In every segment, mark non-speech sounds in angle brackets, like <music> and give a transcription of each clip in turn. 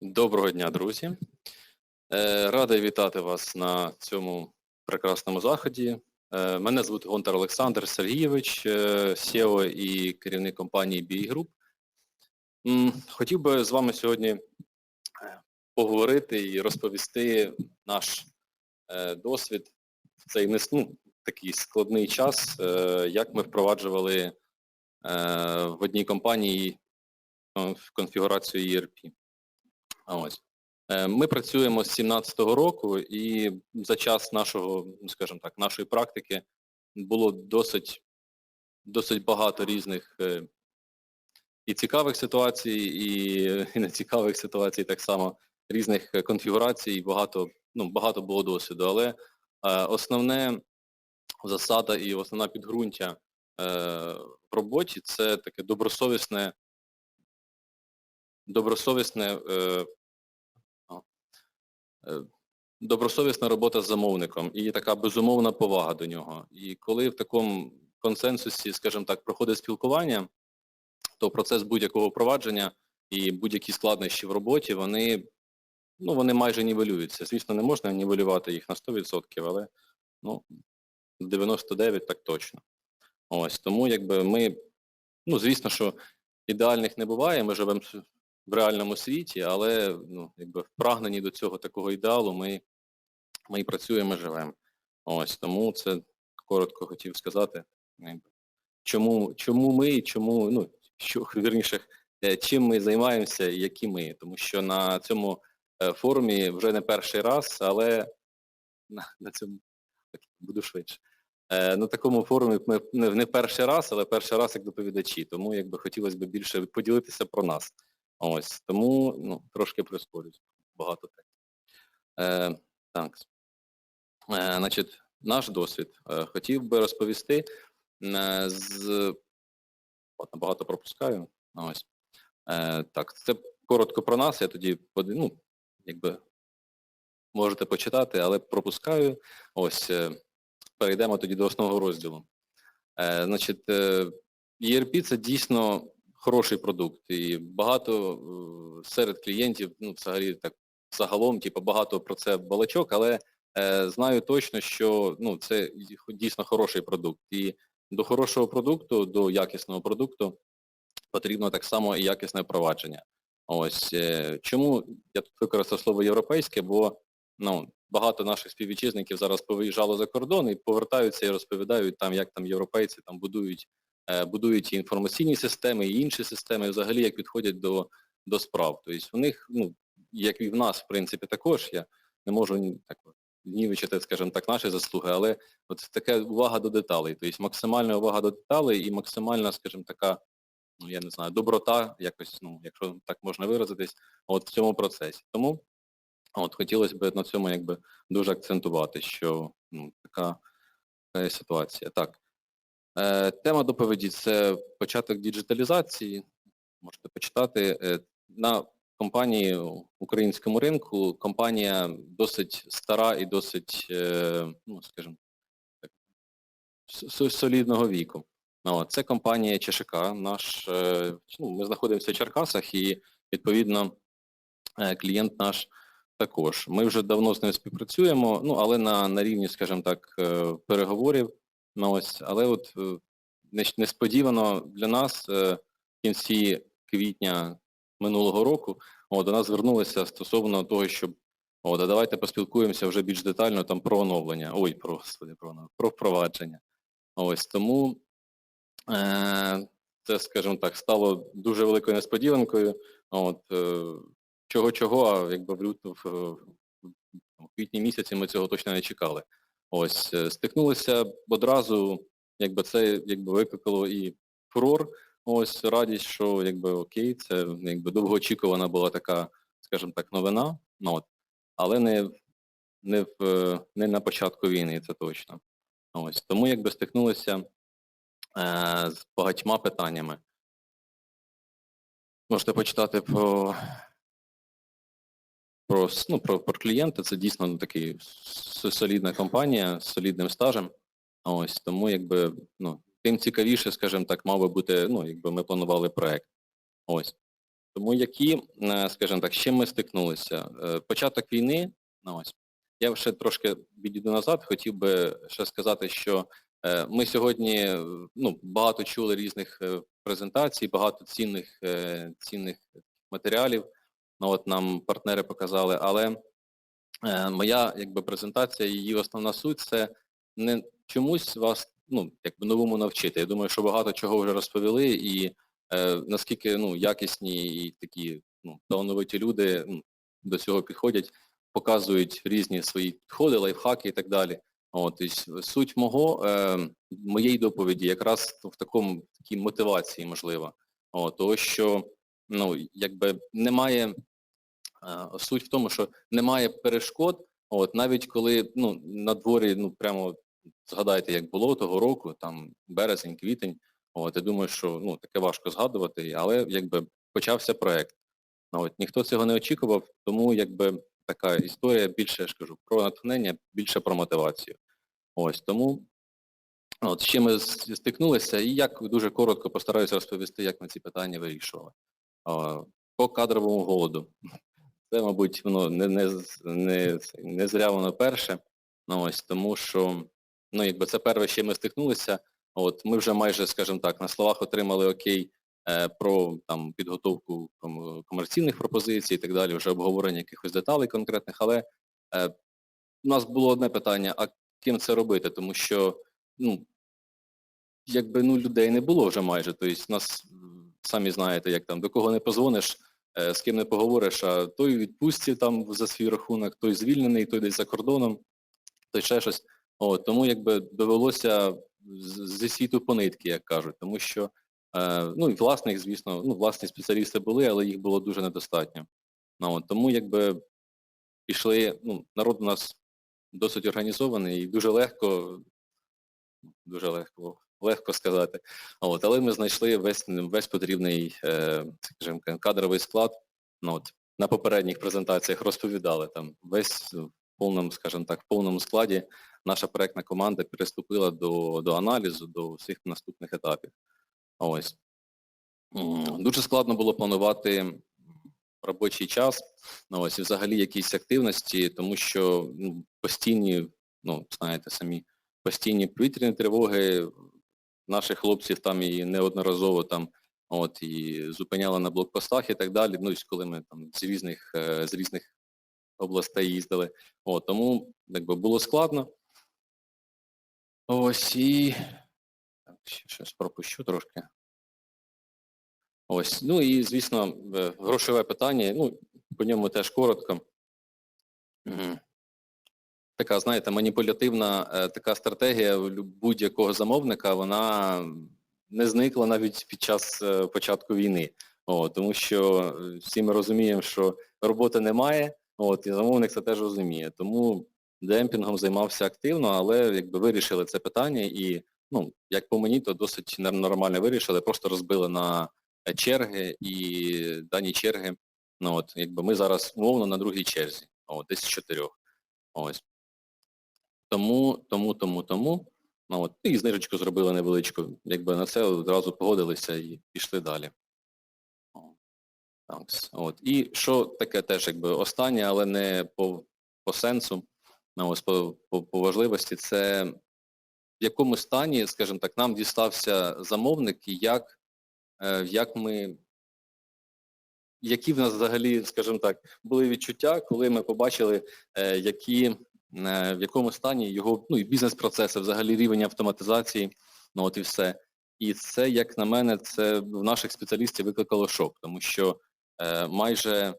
Доброго дня, друзі. Е, Радий вітати вас на цьому прекрасному заході. Е, Мене звуть Гонтар Олександр Сергійович, е, SEO і керівник компанії BI Group. Хотів би з вами сьогодні е, поговорити і розповісти наш е, досвід в цей ну, такий складний час, е, як ми впроваджували е, в одній компанії е, конфігурацію ERP. Ось. Е, Ми працюємо з 17-го року і за час нашого, скажімо так, нашої практики було досить, досить багато різних е, і цікавих ситуацій, і, <laughs> і нецікавих ситуацій так само, різних конфігурацій, багато, ну, багато було досвіду. Але е, основне засада і основна підґрунтя в роботі це таке добросовісне, добросовісне добросовісна робота з замовником і така безумовна повага до нього. І коли в такому консенсусі, скажімо так, проходить спілкування, то процес будь-якого впровадження і будь-які складнощі в роботі, вони, ну, вони майже нівелюються. Звісно, не можна нівелювати їх на 100%, але ну, 99 так точно. Ось, тому якби ми, ну, звісно, що ідеальних не буває, ми живемо в реальному світі, але ну, якби впрагнені до цього такого ідеалу ми, ми і працюємо, живемо. Ось тому це коротко хотів сказати. Чому, чому ми і чому, ну, що <laughs> вірніше, е, чим ми займаємося і які ми. Тому що на цьому е, форумі вже не перший раз, але <laughs> на, на цьому буду швидше. Е, На такому форумі ми не перший раз, але перший раз як доповідачі, тому якби хотілося б більше поділитися про нас. Ось, тому ну, трошки прискорюсь, багато так. Е, так. Е, значить, наш досвід. Е, хотів би розповісти е, з... От, багато пропускаю. Ось. Е, так, це коротко про нас, я тоді ну, якби можете почитати, але пропускаю. Ось, е, перейдемо тоді до основного розділу. Е, значить, е, ERP це дійсно хороший продукт. І багато е, серед клієнтів, ну, взагалі так загалом, типу, багато про це балачок, але е, знаю точно, що ну, це дійсно хороший продукт. І до хорошого продукту, до якісного продукту потрібно так само і якісне впровадження. Ось е, чому я тут використав слово європейське, бо ну, багато наших співвітчизників зараз повиїжджало за кордон і повертаються і розповідають там, як там європейці там будують будують і інформаційні системи, і інші системи, взагалі як підходять до, до справ. Тобто у них, ну, як і в нас, в принципі, також, я не можу так нівечити, скажімо так, наші заслуги, але от така увага до деталей, тобто максимальна увага до деталей і максимальна, скажімо, така, ну я не знаю, доброта, якось, ну, якщо так можна виразитись, от в цьому процесі. Тому от хотілося б на цьому якби дуже акцентувати, що ну, така, така ситуація. Так. Е, Тема доповіді це початок діджиталізації. Можете почитати. Е, На компанії українському ринку компанія досить стара і досить, е, ну, скажімо, так, солідного віку. Ну, Це компанія ЧШК. Наш, ну, ми знаходимося в Черкасах і, відповідно, клієнт наш також. Ми вже давно з ним співпрацюємо, ну, але на, на рівні, скажімо так, переговорів. Ну, ось, але от е, несподівано для нас е, в кінці квітня минулого року о, до нас звернулися стосовно того, щоб о, да давайте поспілкуємося вже більш детально там про оновлення. Ой, про, господи, про, про впровадження. Ось тому е, це, скажімо так, стало дуже великою несподіванкою. От, е, чого-чого, а якби в лютому, в квітні місяці ми цього точно не чекали. Ось, е, стикнулися одразу, якби це якби викликало і фурор, ось радість, що якби окей, це якби довгоочікувана була така, скажімо так, новина, ну, от, але не, не, в, е, не на початку війни, це точно. Ось, тому якби стикнулися е, з багатьма питаннями. Можете почитати про про, ну, про, про клієнта, це дійсно ну, такий солідна компанія з солідним стажем. Ось тому якби ну, тим цікавіше, скажімо так, мав би бути, ну, якби ми планували проект. Ось. Тому які, е, скажімо так, з чим ми стикнулися? Е, Початок війни, ну ось, я ще трошки відійду назад, хотів би ще сказати, що е, ми сьогодні ну, багато чули різних презентацій, багато цінних, цінних матеріалів, ну, от нам партнери показали, але е, моя якби, презентація, її основна суть це не чомусь вас ну, якби новому навчити. Я думаю, що багато чого вже розповіли і е, наскільки ну, якісні і такі ну, талановиті люди ну, до цього підходять, показують різні свої підходи, лайфхаки і так далі. От, тобто, суть мого, е, моєї доповіді якраз в такому в такій мотивації можливо. От, того, що ну, якби немає, суть в тому, що немає перешкод, от, навіть коли ну, на дворі, ну прямо згадайте, як було того року, там березень, квітень, от, я думаю, що ну, таке важко згадувати, але якби почався проект. Ну, От, ніхто цього не очікував, тому якби така історія більше, я ж кажу, про натхнення, більше про мотивацію. Ось тому от, з чим ми стикнулися і як дуже коротко постараюся розповісти, як ми ці питання вирішували. По кадровому голоду. Це, мабуть, воно не, не, не, не зря воно перше. Ну, ось, тому що ну, якби це перше, чим ми стикнулися. От, ми вже майже, скажімо так, на словах отримали окей е, про там, підготовку ком- комерційних пропозицій і так далі, вже обговорення якихось деталей конкретних, але е, у нас було одне питання, а ким це робити? Тому що ну, якби ну, людей не було вже майже. Тобто нас, м, самі знаєте, як там, до кого не позвониш, е, з ким не поговориш, а той у відпустці там за свій рахунок, той звільнений, той десь за кордоном, той ще щось. От, тому якби довелося зі світу по нитки, як кажуть, тому що Е, ну і власних, звісно, ну, власні спеціалісти були, але їх було дуже недостатньо. Ну, от, тому якби пішли, ну, народ у нас досить організований і дуже легко, дуже легко, легко сказати. От, але ми знайшли весь, весь потрібний, е, скажімо, кадровий склад. Ну, от, на попередніх презентаціях розповідали там весь в повному, скажімо так, в повному складі наша проектна команда приступила до, до аналізу, до всіх наступних етапів. Ось. Дуже складно було планувати робочий час, ну, ось, і взагалі якісь активності, тому що ну, постійні, ну, знаєте самі, постійні повітряні тривоги наших хлопців там і неодноразово там от, і зупиняли на блокпостах і так далі, ну, і коли ми там з різних, е, з різних областей їздили. От, тому якби було складно. Ось і так, щось пропущу трошки. Ось, ну і, звісно, е, грошове питання, ну, по ньому теж коротко. Така, знаєте, маніпулятивна е, така стратегія будь-якого замовника, вона не зникла навіть під час е, початку війни. О, тому що е, всі ми розуміємо, що роботи немає, от, і замовник це теж розуміє. Тому демпінгом займався активно, але якби вирішили це питання і, ну, як по мені, то досить нормально вирішили, просто розбили на черги і дані черги, ну от, якби ми зараз умовно на другій черзі, от, десь з чотирьох. Ось. Тому, тому, тому, тому. Ну, от, і знижечку зробили невеличку. Якби на це одразу погодилися і пішли далі. От. І що таке теж якби останнє, але не по, по сенсу, ну, ось по, по, по важливості, це в якому стані, скажімо так, нам дістався замовник і як, е, як ми, які в нас взагалі, скажімо так, були відчуття, коли ми побачили, е, які, в якому стані його ну, і бізнес-процеси, взагалі рівень автоматизації, ну от і все. І це, як на мене, це в наших спеціалістів викликало шок, тому що е, майже,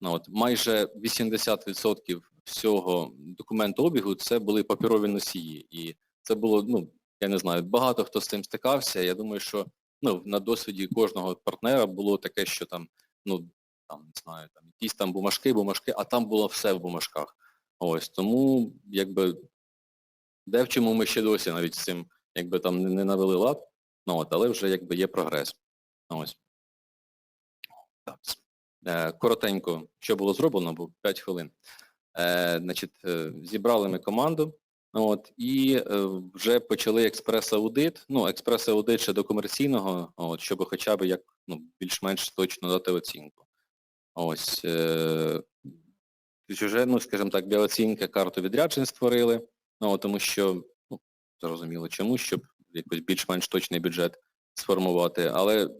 ну, от, майже 80% всього документообігу це були паперові носії. І це було, ну, я не знаю, багато хто з цим стикався. Я думаю, що ну, на досвіді кожного партнера було таке, що там, ну, там, не знаю, там якісь там бумажки, бумажки, а там було все в бумажках. Ось, тому, якби, де в чому ми ще досі навіть з цим, якби там не, навели лад, ну, от, але вже якби є прогрес. Ось. Так. Е, коротенько, що було зроблено, бо 5 хвилин. Е, значить, е, зібрали ми команду, От, і е, вже почали експрес-аудит, ну, експрес-аудит ще до комерційного, от, щоб хоча б як ну, більш-менш точно дати оцінку. Ось, е, вже, ну, скажімо так, для оцінки карту відряджень створили, ну, тому що, ну, зрозуміло чому, щоб якось більш-менш точний бюджет сформувати. Але,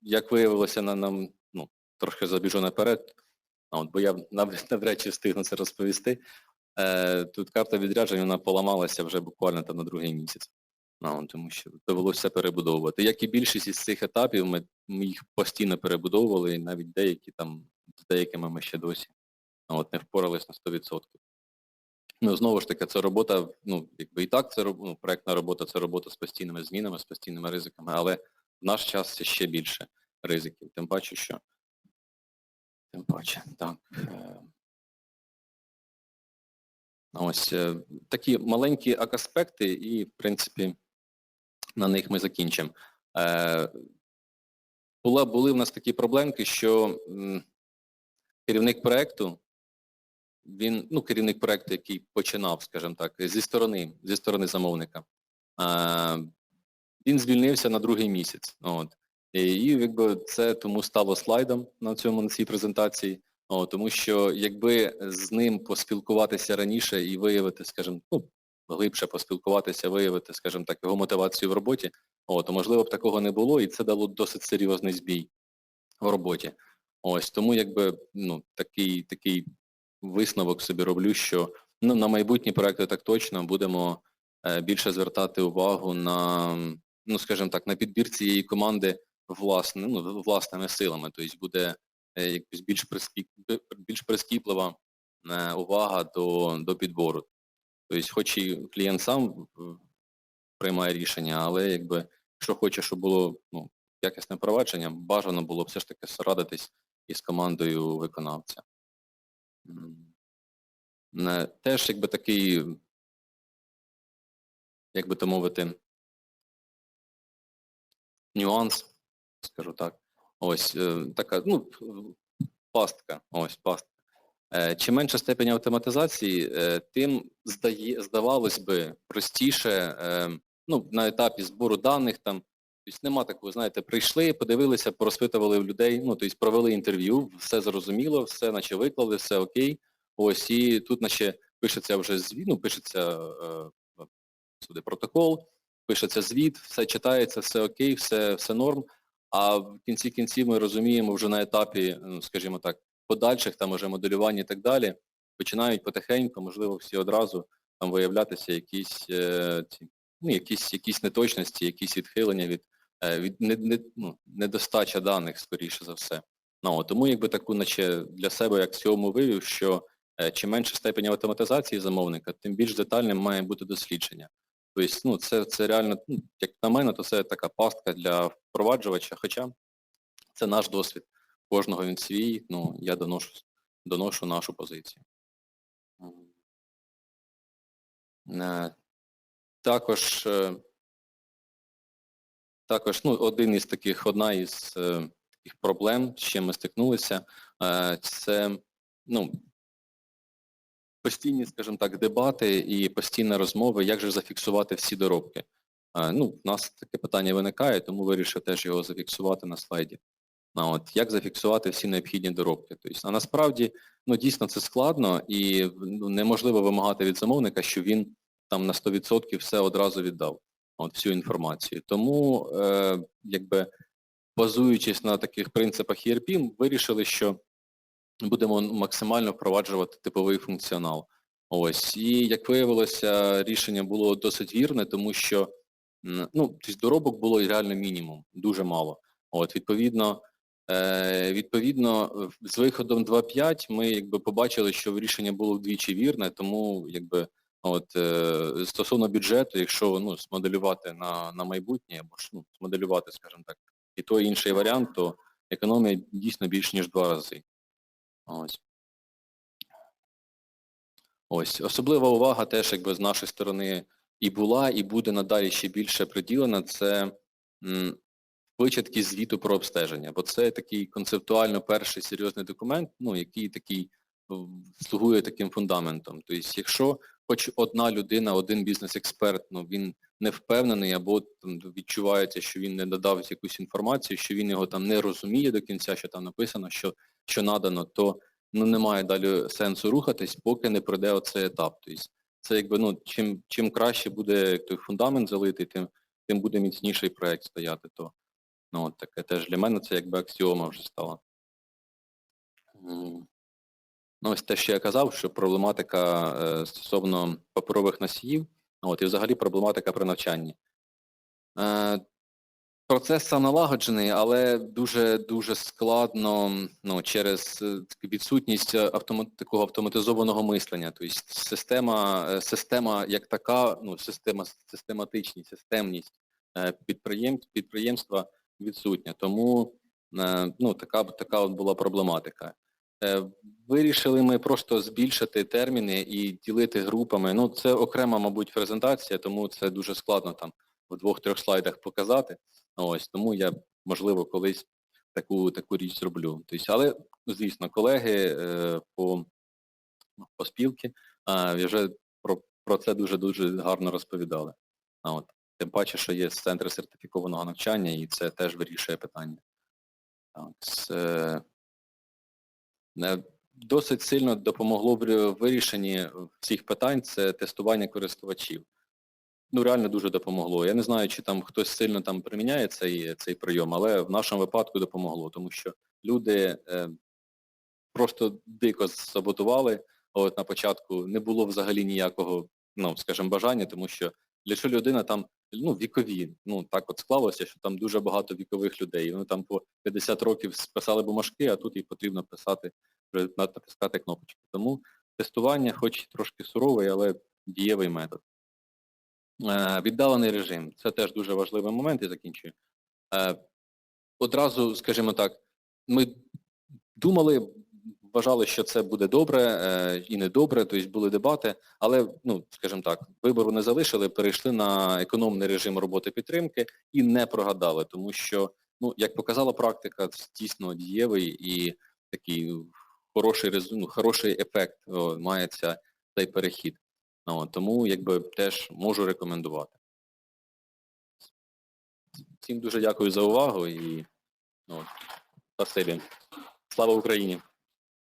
як виявилося, на нам, ну, трохи забіжу наперед, от, бо я <laughs> навряд, чи встигну це розповісти. Е, тут карта відряджень, вона поламалася вже буквально там на другий місяць. Ну, тому що довелося перебудовувати. Як і більшість із цих етапів, ми, ми їх постійно перебудовували, і навіть деякі там, з деякими ми ще досі от, не впорались на 100%. Ну, знову ж таки, це робота, ну, якби і так, це ну, проектна робота, це робота з постійними змінами, з постійними ризиками, але в наш час це ще більше ризиків. Тим паче, що тим паче, так. е, Ось е, такі маленькі аспекти і, в принципі, на них ми закінчимо. Е, була, були в нас такі проблемки, що керівник проекту, він, ну, керівник проекту, який починав, скажімо так, зі сторони, зі сторони замовника, е, він звільнився на другий місяць. От. І якби це тому стало слайдом на цьому на цій презентації. О, тому що якби з ним поспілкуватися раніше і виявити, скажімо, ну, глибше поспілкуватися, виявити, скажімо так, його мотивацію в роботі, о, то можливо б такого не було, і це дало досить серйозний збій в роботі. Ось тому якби ну, такий, такий висновок собі роблю, що ну, на майбутні проекти так точно будемо е, більше звертати увагу на, ну, скажімо так, на підбір цієї команди власне, ну, власними силами. Тобто буде е, якось більш, прискіп, більш прискіплива е, увага до, до підбору. Тобто, хоч і клієнт сам приймає рішення, але якби, якщо хоче, щоб було ну, якісне провадження, бажано було б все ж таки радитись із командою виконавця. Теж якби такий, як би то мовити, нюанс, скажу так. Ось е, така, ну, пастка, ось пастка. Е, Чим менша степень автоматизації, е, тим здає, здавалось би простіше, ну, на етапі збору даних там, тобто нема такого, знаєте, прийшли, подивилися, порозпитували в людей, ну, тобто провели інтерв'ю, все зрозуміло, все наче виклали, все окей. Ось, і тут наче пишеться вже звіт, ну, пишеться е, сюди протокол, пишеться звіт, все читається, все окей, все, все норм. А в кінці кінців ми розуміємо вже на етапі, ну, скажімо так, подальших там уже моделювання і так далі, починають потихеньку, можливо, всі одразу там виявлятися якісь, е, ці, ну, якісь, якісь неточності, якісь відхилення від, від не, не, ну, недостача даних, скоріше за все. Ну, тому якби таку наче для себе як цьому вивів, що е, чим менше степень автоматизації замовника, тим більш детальним має бути дослідження. Тобто, ну, це, це реально, ну, як на мене, то це така пастка для впроваджувача, хоча це наш досвід. Кожного він свій, ну, я доношу, доношу нашу позицію. Е, Також, е, також ну, один із таких, одна із е, таких проблем, з чим ми стикнулися, е, це ну, постійні, скажімо так, дебати і постійні розмови, як же зафіксувати всі доробки. Е, Ну, у нас таке питання виникає, тому вирішив теж його зафіксувати на слайді. А от, як зафіксувати всі необхідні доробки. Тобто, а насправді, ну дійсно це складно і ну, неможливо вимагати від замовника, що він там на 100% все одразу віддав, от всю інформацію. Тому, е, якби базуючись на таких принципах ERP, вирішили, що будемо максимально впроваджувати типовий функціонал. Ось. І як виявилося, рішення було досить вірне, тому що ну, тобто доробок було реально мінімум, дуже мало. От, відповідно, Е, Відповідно, з виходом 2.5 ми якби побачили, що рішення було вдвічі вірне, тому якби от е, стосовно бюджету, якщо ну, смоделювати на на майбутнє, або ж ну, смоделювати, скажімо так, і той інший варіант, то економія дійсно більш ніж два рази. Ось. Ось. Особлива увага теж якби з нашої сторони і була, і буде надалі ще більше приділена, це м, вичатки звіту про обстеження, бо це такий концептуально перший серйозний документ, ну, який такий слугує таким фундаментом. Тобто, якщо хоч одна людина, один бізнес-експерт, ну він не впевнений або там, відчувається, що він не додав якусь інформацію, що він його там не розуміє до кінця, що там написано, що, що надано, то ну, немає далі сенсу рухатись, поки не пройде оцей етап. Тобто це якби ну чим чим краще буде той фундамент залитий, тим тим буде міцніший проект стояти. То ну от таке теж для мене це якби аксіома вже стала. Ну, ось те, що я казав, що проблематика е, стосовно паперових носіїв, от, і взагалі проблематика при навчанні. Е, процес сам налагоджений, але дуже-дуже складно ну, через е, відсутність автомат, такого автоматизованого мислення. Тобто система, система як така, ну, система, систематичність, системність підприємств, підприємства відсутня. Тому ну, така, така от була проблематика. Е, Вирішили ми просто збільшити терміни і ділити групами. Ну, це окрема, мабуть, презентація, тому це дуже складно там в двох-трьох слайдах показати. Ось, тому я, можливо, колись таку таку річ зроблю. Тобто, але, звісно, колеги е, по, по спілки вже про, про це дуже-дуже гарно розповідали. А от, тим паче, що є центри сертифікованого навчання, і це теж вирішує питання. Так, це, е, Досить сильно допомогло в вирішенні всіх питань це тестування користувачів. Ну, реально дуже допомогло. Я не знаю, чи там хтось сильно там приміняє цей цей прийом, але в нашому випадку допомогло, тому що люди е, просто дико саботували. От на початку не було взагалі ніякого, ну, скажімо, бажання, тому що якщо людина там ну, вікові, ну так от склалося, що там дуже багато вікових людей. Вони там по 50 років списали бумажки, а тут їй потрібно писати натискати кнопочку. Тому тестування, хоч трошки суровий, але дієвий метод. Е, віддалений режим. Це теж дуже важливий момент, я закінчую. Е, одразу, скажімо так, ми думали, вважали, що це буде добре е, і не добре, тобто були дебати, але, ну, скажімо так, вибору не залишили, перейшли на економний режим роботи підтримки і не прогадали, тому що, ну, як показала практика, це дійсно дієвий і такий хороший ну, хороший ефект о, має цей перехід. О, тому якби теж можу рекомендувати. Всім дуже дякую за увагу і от, спасибі. Слава Україні!